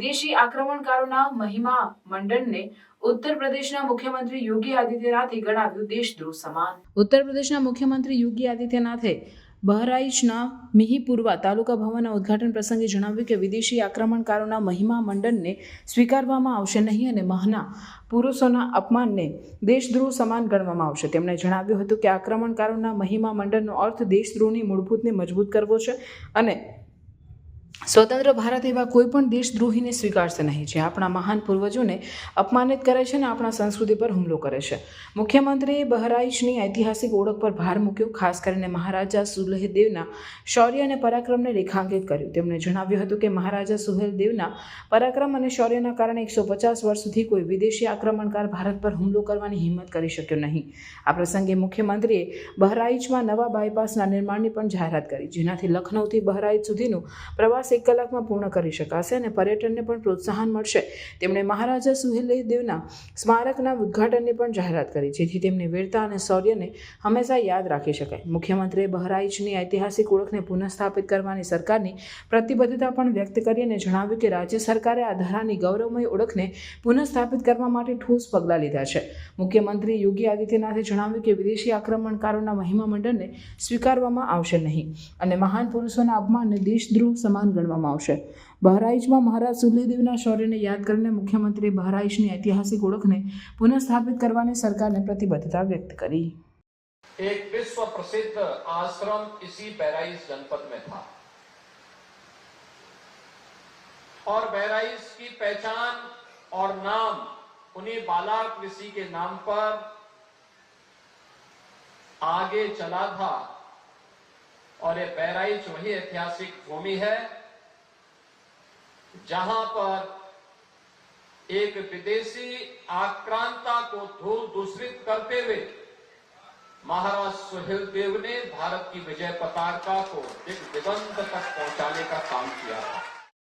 વિદેશી આક્રમણકારોના મહિમા મંડળને ઉત્તર પ્રદેશના મુખ્યમંત્રી યોગી આદિત્યનાથે ગણાવ્યું દેશદ્રોહ સમાન ઉત્તર પ્રદેશના મુખ્યમંત્રી યોગી આદિત્યનાથે બહરાઇચના મિહીપુરવા તાલુકા ભવનના ઉદ્ઘાટન પ્રસંગે જણાવ્યું કે વિદેશી આક્રમણકારોના મહિમા મંડનને સ્વીકારવામાં આવશે નહીં અને મહના પુરુષોના અપમાનને દેશદ્રોહ સમાન ગણવામાં આવશે. તેમણે જણાવ્યું હતું કે આક્રમણકારોના મહિમા મંડનનો અર્થ દેશદ્રોહની મૂળભૂતને મજબૂત કરવો છે અને સ્વતંત્ર ભારત એવા કોઈ પણ દેશદ્રોહીને સ્વીકારશે નહીં, જે આપણા મહાન પૂર્વજોને અપમાનિત કરે છે અને આપણા સંસ્કૃતિ પર હુમલો કરે છે. મુખ્યમંત્રીએ બહરાઇચની ઐતિહાસિક ઓળખ પર ભાર મૂક્યો, ખાસ કરીને મહારાજા સુહેલદેવના શૌર્ય અને પરાક્રમને રેખાંકિત કર્યું. તેમણે જણાવ્યું હતું કે મહારાજા સુહેલદેવના પરાક્રમ અને શૌર્યના કારણે એકસો પચાસ વર્ષ સુધી કોઈ વિદેશી આક્રમણકાર ભારત પર હુમલો કરવાની હિંમત કરી શક્યો નહીં. આ પ્રસંગે મુખ્યમંત્રીએ બહરાઇચમાં નવા બાયપાસના નિર્માણની પણ જાહેરાત કરી, જેનાથી લખનૌથી બહરાઇચ સુધીનું પ્રવાસ એક કલાકમાં પૂર્ણ કરી શકાશે અને પર્યટનને પણ પ્રોત્સાહન મળશે. તેમણે મહારાજા સુહેલદેવના સ્મારકના ઉદ્ઘાટનની પણ જાહેરાત કરી, જેથી તેમની વીરતા અને શૌર્યને હંમેશા યાદ રાખી શકાય. મુખ્યમંત્રીએ બહરાઇચની ઐતિહાસિક ઓળખને પુનઃસ્થાપિત કરવાની સરકારની પ્રતિબદ્ધતા પણ વ્યક્ત કરી અને જણાવ્યું કે રાજ્ય સરકારે આ ધારાની ગૌરવમય ઓળખને પુનઃસ્થાપિત કરવા માટે ઠોસ પગલાં લીધા છે. મુખ્યમંત્રી યોગી આદિત્યનાથે જણાવ્યું કે વિદેશી આક્રમણકારોના મહિમા મંડળને સ્વીકારવામાં આવશે નહીં અને મહાન પુરુષોના અપમાનને દેશદ્રોહ સમાન ગણવામાં આવશે બહરાઇચમાં મહારાજ સુહેલદેવના શૌર્યને યાદ કરીને મુખ્યમંત્રીએ બહરાઇચની ઐતિહાસિક ઓળખને પુનઃસ્થાપિત કરવાની સરકારને પ્રતિબદ્ધતા વ્યક્ત કરી एक विश्व प्रसिद्ध आश्रम इसी बहराइच जनपद में था और बहराइच की पहचान और नाम उन्हीं बालार्क ऋषि के नाम पर आगे चला था और ये बहराइच वही ऐतिहासिक भूमि है, जहाँ पर एक विदेशी आक्रांता को धूल दूषित करते हुए महाराज सुहेल देव ने भारत की विजय पताका को एक दिगंत तक पहुँचाने का काम किया था।